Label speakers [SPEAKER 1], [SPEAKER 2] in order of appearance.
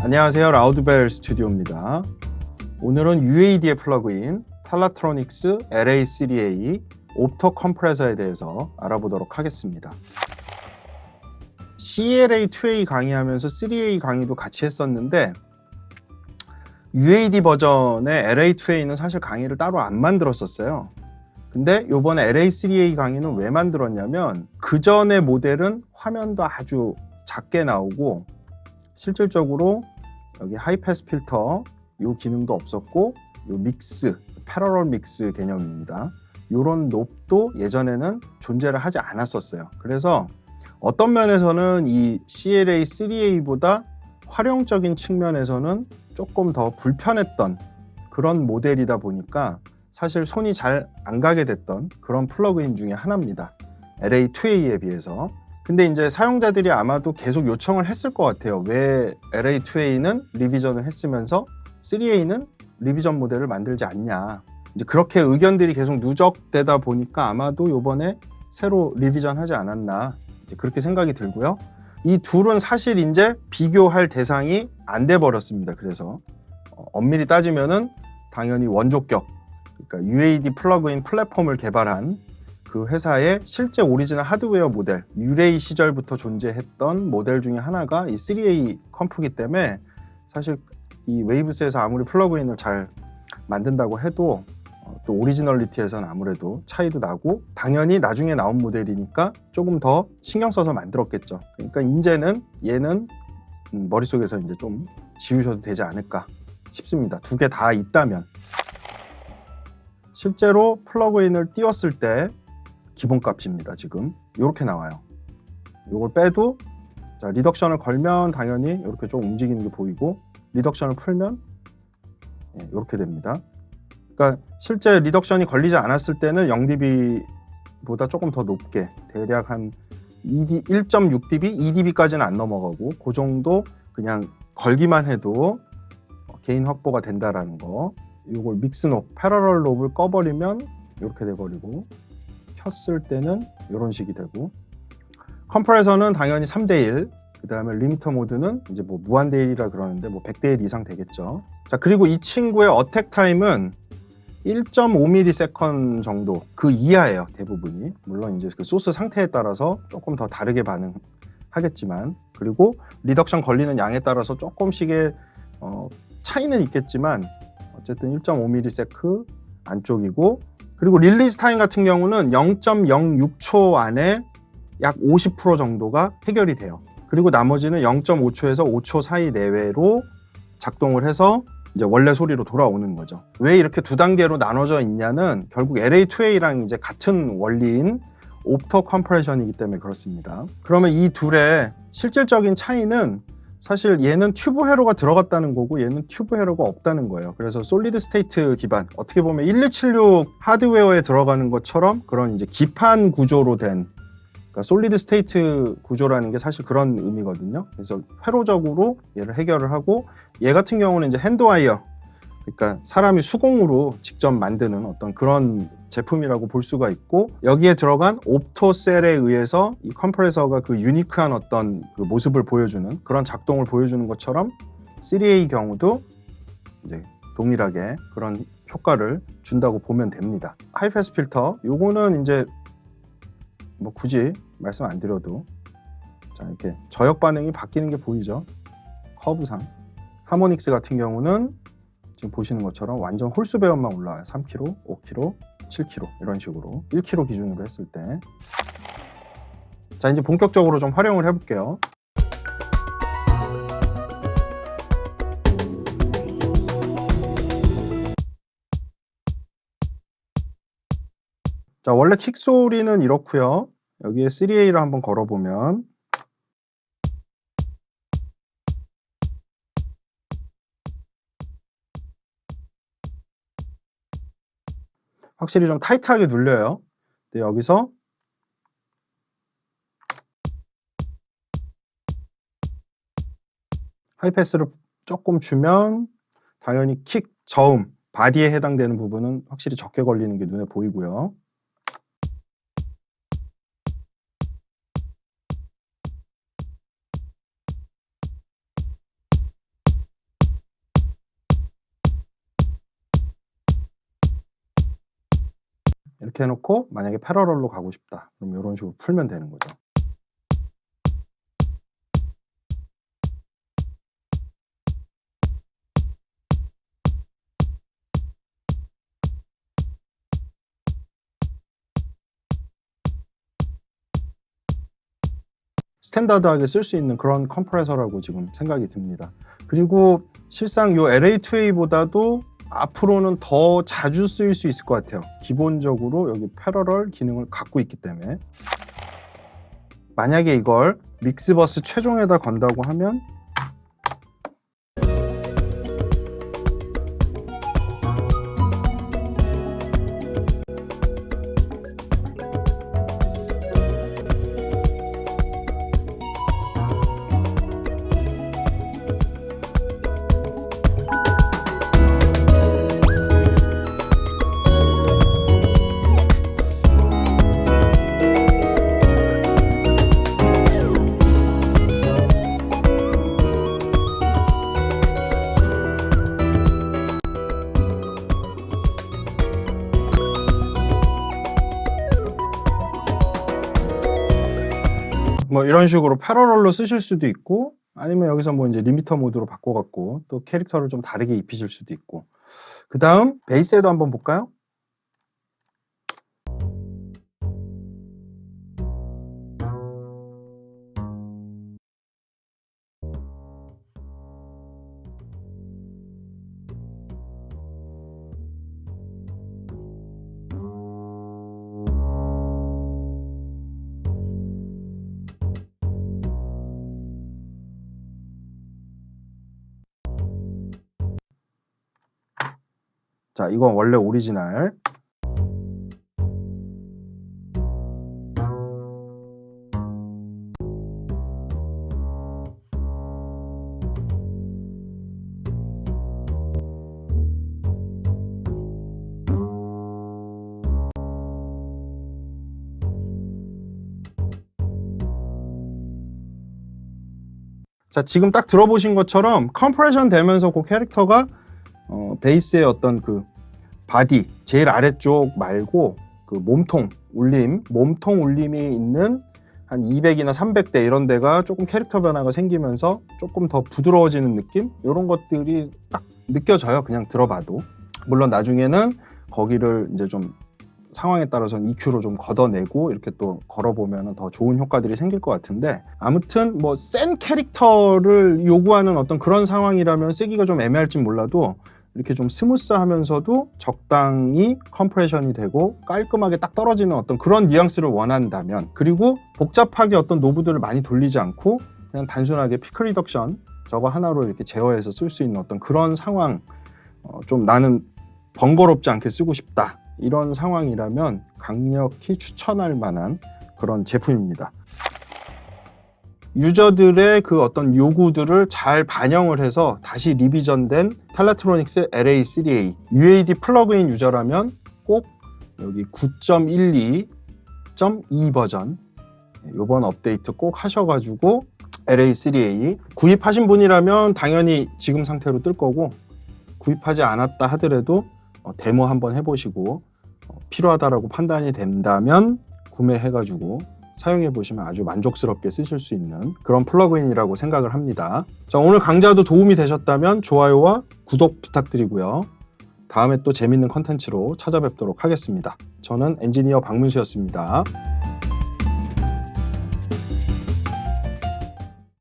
[SPEAKER 1] 안녕하세요. 라우드벨 스튜디오입니다. 오늘은 UAD의 플러그인 탈라트로닉스 LA3A 옵터 컴프레서에 대해서 알아보도록 하겠습니다. CLA2A 강의하면서 3A 강의도 같이 했었는데 UAD 버전의 LA2A는 사실 강의를 따로 안 만들었었어요. 근데 요번에 LA3A 강의는 왜 만들었냐면 그 전의 모델은 화면도 아주 작게 나오고 실질적으로 여기 하이패스 필터 요 기능도 없었고 요 믹스 패러럴 믹스 개념입니다. 요런 롭도 예전에는 존재를 하지 않았었어요. 그래서 어떤 면에서는 이 CLA 3A보다 활용적인 측면에서는 조금 더 불편했던 그런 모델이다 보니까 사실 손이 잘 안 가게 됐던 그런 플러그인 중에 하나입니다. LA2A에 비해서. 근데 이제 사용자들이 아마도 계속 요청을 했을 것 같아요. 왜 LA2A는 리비전을 했으면서 3A는 리비전 모델을 만들지 않냐. 이제 그렇게 의견들이 계속 누적되다 보니까 아마도 요번에 새로 리비전 하지 않았나. 이제 그렇게 생각이 들고요. 이 둘은 사실 이제 비교할 대상이 안 돼 버렸습니다. 그래서 어, 엄밀히 따지면은 당연히 원조격, 그러니까 UAD 플러그인 플랫폼을 개발한 그 회사의 실제 오리지널 하드웨어 모델, 유레이 시절부터 존재했던 모델 중에 하나가 이 3A 컴프기 때문에 사실 이 웨이브스에서 아무리 플러그인을 잘 만든다고 해도 어, 또 오리지널리티에서는 아무래도 차이도 나고 당연히 나중에 나온 모델이니까 조금 더 신경 써서 만들었겠죠. 그러니까 이제는 얘는 음, 머릿속에서 이제 좀 지우셔도 되지 않을까 싶습니다. 두 개 다 있다면 실제로 플러그인을 띄웠을 때 기본값입니다. 지금 이렇게 나와요. 이걸 빼도 자, 리덕션을 걸면 당연히 이렇게 좀 움직이는 게 보이고 리덕션을 풀면 예, 이렇게 됩니다. 그러니까 실제 리덕션이 걸리지 않았을 때는 0dB보다 조금 더 높게 대략 한 2D, 1.6dB, 2dB까지는 안 넘어가고 그 정도 그냥 걸기만 해도 개인 확보가 된다라는 거. 이걸 믹스노, 패러럴 롭을 꺼버리면 이렇게 돼버리고 켰을 때는 이런 식이 되고 컴프레서는 당연히 3대1 그 다음에 리미터 모드는 이제 뭐 무한대 1이라 그러는데 뭐 100대 1 이상 되겠죠. 자 그리고 이 친구의 어택 타임은 1.5ms 정도 그 이하예요 대부분이. 물론 이제 그 소스 상태에 따라서 조금 더 다르게 반응하겠지만 그리고 리덕션 걸리는 양에 따라서 조금씩의 어, 차이는 있겠지만 어쨌든 1.5ms 안쪽이고 그리고 릴리즈 타임 같은 경우는 0.06초 안에 약 50% 정도가 해결이 돼요. 그리고 나머지는 0.5초에서 5초 사이 내외로 작동을 해서 이제 원래 소리로 돌아오는 거죠. 왜 이렇게 두 단계로 나눠져 있냐는 결국 LA2A랑 이제 같은 원리인 옵터 컴프레션이기 때문에 그렇습니다. 그러면 이 둘의 실질적인 차이는 사실 얘는 튜브 회로가 들어갔다는 거고 얘는 튜브 회로가 없다는 거예요. 그래서 솔리드 스테이트 기반 어떻게 보면 1276 하드웨어에 들어가는 것처럼 그런 이제 기판 구조로 된 그러니까 솔리드 스테이트 구조라는 게 사실 그런 의미거든요. 그래서 회로적으로 얘를 해결을 하고 얘 같은 경우는 이제 핸드와이어 그러니까 사람이 수공으로 직접 만드는 어떤 그런 제품이라고 볼 수가 있고 여기에 들어간 옵토셀에 의해서 이 컴프레서가 그 유니크한 어떤 그 모습을 보여주는 그런 작동을 보여주는 것처럼 3A 경우도 이제 동일하게 그런 효과를 준다고 보면 됩니다. 하이패스 필터 요거는 이제 뭐 굳이 말씀 안 드려도 자 이렇게 저역 반응이 바뀌는 게 보이죠 커브상 하모닉스 같은 경우는 지금 보시는 것처럼 완전 홀수 배열만 올라와요. 3kg, 5kg, 7kg 이런 식으로. 1kg 기준으로 했을 때. 자 이제 본격적으로 좀 활용을 해볼게요. 자 원래 킥 소리는 이렇고요. 여기에 3A를 한번 걸어보면 확실히 좀 타이트하게 눌려요. 근데 여기서 하이패스를 조금 주면 당연히 킥, 저음, 바디에 해당되는 부분은 확실히 적게 걸리는 게 눈에 보이고요. 이렇게 해놓고 만약에 패러럴로 가고 싶다. 그럼 이런 식으로 풀면 되는 거죠. 스탠다드하게 쓸 수 있는 그런 컴프레서라고 지금 생각이 듭니다. 그리고 실상 이 LA2A보다도 앞으로는 더 자주 쓰일 수 있을 것 같아요. 기본적으로 여기 패러럴 기능을 갖고 있기 때문에 만약에 이걸 믹스버스 최종에다 건다고 하면 뭐 이런 식으로 패러럴로 쓰실 수도 있고 아니면 여기서 뭐 이제 리미터 모드로 바꿔갖고 또 캐릭터를 좀 다르게 입히실 수도 있고 그 다음 베이스에도 한번 볼까요? 자 이건 원래 오리지널. 자 지금 딱 들어보신 것처럼 컴프레션 되면서 그 캐릭터가 어, 베이스의 어떤 그 바디 제일 아래쪽 말고 그 몸통 울림 몸통 울림이 있는 한 200이나 300대 이런 데가 조금 캐릭터 변화가 생기면서 조금 더 부드러워지는 느낌? 이런 것들이 딱 느껴져요 그냥 들어봐도. 물론 나중에는 거기를 이제 좀 상황에 따라서는 EQ로 좀 걷어내고 이렇게 또 걸어보면 더 좋은 효과들이 생길 것 같은데 아무튼 뭐 센 캐릭터를 요구하는 어떤 그런 상황이라면 쓰기가 좀 애매할지 몰라도 이렇게 좀 스무스하면서도 적당히 컴프레션이 되고 깔끔하게 딱 떨어지는 어떤 그런 뉘앙스를 원한다면 그리고 복잡하게 어떤 노브들을 많이 돌리지 않고 그냥 단순하게 피크 리덕션 저거 하나로 이렇게 제어해서 쓸 수 있는 어떤 그런 상황 어, 좀 나는 번거롭지 않게 쓰고 싶다 이런 상황이라면 강력히 추천할 만한 그런 제품입니다. 유저들의 그 어떤 요구들을 잘 반영을 해서 다시 리비전된 텔라트로닉스 LA3A UAD 플러그인 유저라면 꼭 여기 9.12.2 버전 요번 업데이트 꼭 하셔가지고 LA3A 구입하신 분이라면 당연히 지금 상태로 뜰 거고 구입하지 않았다 하더라도 어, 데모 한번 해보시고 어, 필요하다라고 판단이 된다면 구매해가지고 사용해 보시면 아주 만족스럽게 쓰실 수 있는 그런 플러그인이라고 생각을 합니다. 자, 오늘 강좌도 도움이 되셨다면 좋아요와 구독 부탁드리고요. 다음에 또 재밌는 컨텐츠로 찾아뵙도록 하겠습니다. 저는 엔지니어 박문수였습니다.